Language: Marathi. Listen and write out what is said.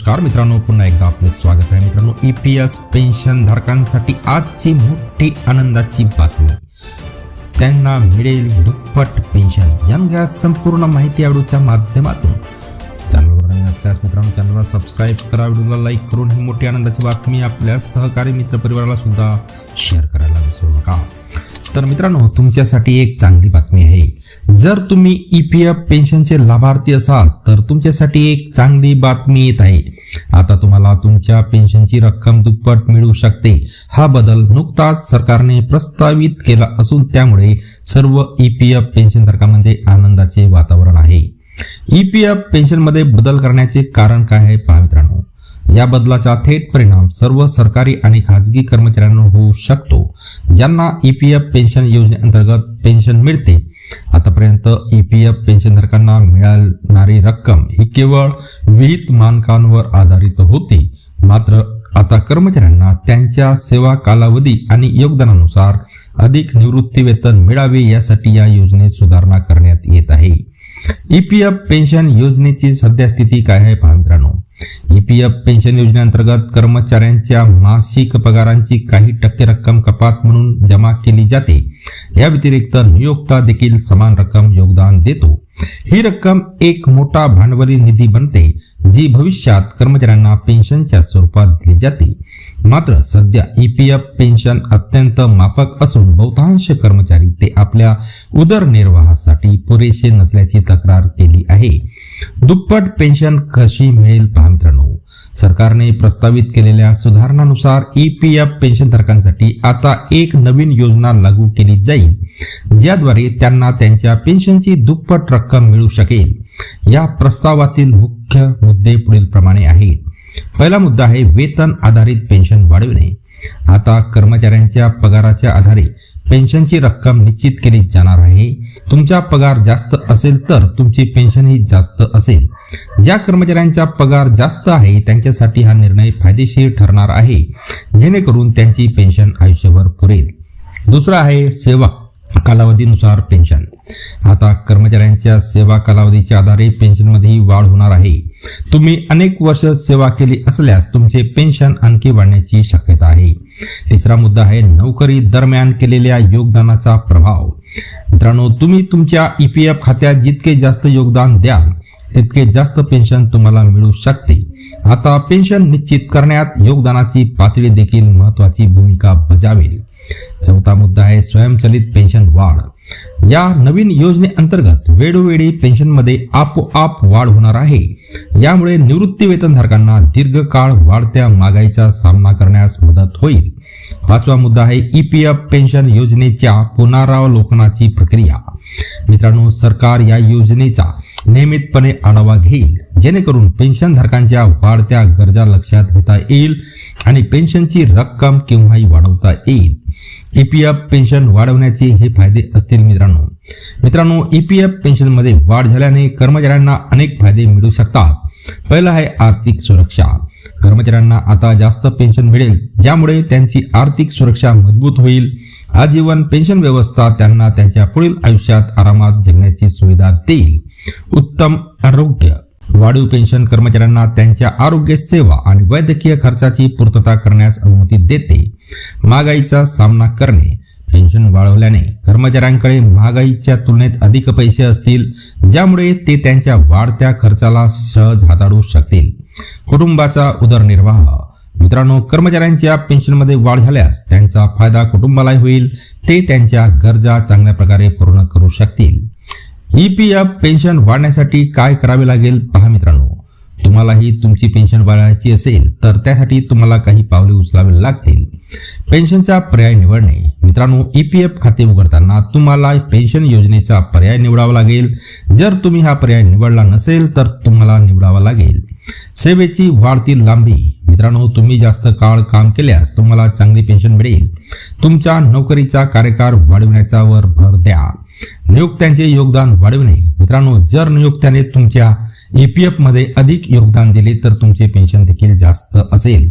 नमस्कार मित्रांनो पुन्हा एकदा आपलं स्वागत आहे. मित्रांनो ई पी एस पेन्शन धारकांसाठी आजची मोठी आनंदाची बातमी. त्यांना मिळेल दुप्पट पेन्शन जाणून संपूर्ण माहिती आवडूच्या माध्यमातून. चॅनलवर असल्यास मित्रांनो चॅनलला सबस्क्राईब करा. व्हिडिओला लाईक करून ही मोठी आनंदाची बातमी आपल्या सहकारी मित्रपरिवाराला सुद्धा शेअर करायला विसरू नका. तर मित्रांनो तुमच्यासाठी एक चांगली बातमी आहे. जर तुम्ही ई पी एफ पेन्शनचे लाभार्थी असाल तर तुमच्यासाठी एक चांगली बातमी येत आहे. आता तुम्हाला तुमच्या पेन्शनची रक्कम दुप्पट मिळू शकते. हा बदल नुकताच सरकारने प्रस्तावित केला असून त्यामुळे सर्व ई पी एफ पेन्शनधारकांमध्ये आनंदाचे वातावरण आहे. ई पी एफ पेन्शनमध्ये बदल करण्याचे कारण काय आहे पहा मित्रांनो. या बदलाचा थेट परिणाम सर्व सरकारी आणि खाजगी कर्मचाऱ्यांवर होऊ शकतो. ज्यांना ई पी एफ पेन्शन योजनेअंतर्गत पेन्शन मिळते आतापर्यंत ई पी एफ पेन्शनधारकांना मिळणारी रक्कम ही केवळ विहित मानकांवर आधारित होती. मात्र आता कर्मचाऱ्यांना त्यांच्या सेवा कालावधी आणि योगदानानुसार अधिक निवृत्ती वेतन मिळावे यासाठी या योजनेत सुधारणा करण्यात येत आहे. ई पी एफ पेन्शन योजनेची सध्या स्थिती काय आहे पहा मित्रांनो. ई पी एफ़ पेन्शन योजनेअंतर्गत कर्मचाऱ्यांच्या मासिक पगारांची काही टक्के रक्कम कपात म्हणून जमा केली जाते. या व्यतिरिक्त नियोक्ता देखील समान रक्कम योगदान देतो. ही रक्कम एक मोठा भांडवली निधी बनते, जी भविष्यात कर्मचाऱ्यांना पेन्शनच्या स्वरूपात दिली जाते. मात्र सध्या ई पी एफ पेन्शन अत्यंत माफक असून बहुतांश कर्मचारी ते आपल्या उदरनिर्वाहासाठी पुरेसे नसल्याची तक्रार केली आहे. दुप्पट पेन्शन कशी मिळेल पहा मित्रांनो. सरकारने प्रस्तावित केलेल्या सुधारणानुसार ई पी एफ पेन्शनधारकांसाठी आता एक नवीन योजना लागू केली जाईल ज्याद्वारे त्यांना त्यांच्या पेन्शनची दुप्पट रक्कम मिळू शकेल. या प्रस्तावातील मुख्य मुद्दे पुढील प्रमाणे आहेत. पहिला मुद्दा आहे वेतन आधारित पेन्शन वाढविणे. आता कर्मचाऱ्यांच्या पगाराच्या आधारे पेन्शनची रक्कम निश्चित केली जाणार आहे. तुमचा पगार जास्त असेल तर तुमची पेन्शन ही जास्त असेल. ज्या कर्मचाऱ्यांचा पगार जास्त आहे त्यांच्यासाठी हा निर्णय फायदेशीर ठरणार आहे. जेणेकरून त्यांची पेन्शन आयुष्यभर पुरेल. दुसरा आहे सेवा. कालावधीनुसार पेन्शन. आता कर्मचाऱ्यांच्या सेवा कालावधीच्या आधारे पेन्शनमध्येही वाढ होणार आहे. तुम्ही अनेक वर्ष सेवा केली असल्यास तुमचे पेन्शन आणखी वाढण्याची शक्यता आहे. तिसरा मुद्दा आहे नोकरी दरम्यान केलेल्या योगदानाचा प्रभाव. मित्रांनो तुम्ही तुमच्या ई पी एफ खात्यात जितके जास्त योगदान द्याल तितके जास्त पेन्शन तुम्हाला मिळू शकते. आता पेन्शन निश्चित करण्यात योगदानाची पातळी देखील महत्वाची भूमिका बजावेल. चौथा मुद्दा आहे स्वयंचलित पेन्शन वाढ. या नवीन योजनेअंतर्गत वेळोवेळी पेन्शनमध्ये आपोआप वाढ होणार आहे. यामुळे निवृत्ती वेतनधारकांना दीर्घकाळ वाढत्या महागाईचा सामना करण्यास मदत होईल. पाचवा मुद्दा आहे ई पी एफ पेन्शन योजनेच्या पुनरावलोकनाची प्रक्रिया. मित्रांनो सरकार या योजनेचा नियमितपणे आढावा घेईल. जेणेकरून पेन्शनधारकांच्या वाढत्या गरजा लक्षात घेता येईल आणि पेन्शनची रक्कम केव्हाही वाढवता येईल. ई पी एफ पेन्शन वाढवण्याचे हे फायदे असतील मित्रांनो. मित्रांनो ई पी एफ पेन्शनमध्ये वाढ झाल्याने कर्मचाऱ्यांना अनेक फायदे मिळू शकतात. पहिलं आहे आर्थिक सुरक्षा. कर्मचाऱ्यांना आता जास्त पेन्शन मिळेल ज्यामुळे त्यांची आर्थिक सुरक्षा मजबूत होईल. आजीवन पेन्शन व्यवस्था त्यांना त्यांच्या पुढील आयुष्यात आरामात जगण्याची सुविधा देईल. उत्तम आरोग्य. वाढीव पेन्शन कर्मचाऱ्यांना त्यांच्या आरोग्य सेवा आणि वैद्यकीय खर्चाची पूर्तता करण्यास अनुमती देते. महागाईचा सामना करणे पेन्शन वाढवल्याने कर्मचाऱ्यांकडे महागाईच्या तुलनेत अधिक पैसे असतील ज्यामुळे ते त्यांच्या वाढत्या खर्चाला सहज हाताळू शकतील. कुटुंबाचा उदरनिर्वाह. मित्रांनो कर्मचाऱ्यांच्या पेन्शनमध्ये वाढ झाल्यास त्यांचा फायदा कुटुंबालाही होईल ते त्यांच्या गरजा चांगल्या प्रकारे पूर्ण करू शकतील. ई पी एफ पेन्शन वाढण्यासाठी काय करावे लागेल पहा मित्रांनो. तुम्हालाही तुमची पेन्शन वाढवायची असेल तर त्यासाठी तुम्हाला काही पावले उचलावे लागतील. पेन्शनचा पर्याय निवडणे. मित्रांनो ई पी एफ खाते उघडताना तुम्हाला पेन्शन योजनेचा पर्याय निवडावा लागेल. जर तुम्ही हा पर्याय निवडला नसेल तर तुम्हाला निवडावा लागेल. सेवेची वाढती लांबी. मित्रांनो तुम्ही जास्त काळ काम केल्यास तुम्हाला चांगली पेन्शन मिळेल. तुमच्या नोकरीचा कार्यकाळ वाढविण्याचा वर भर द्या. नियुक्त्यांचे योगदान वाढविणे. मित्रांनो जर नियुक्त्याने तुमच्या ईपीएफमध्ये अधिक योगदान दिले तर तुमचे पेन्शन देखील जास्त असेल.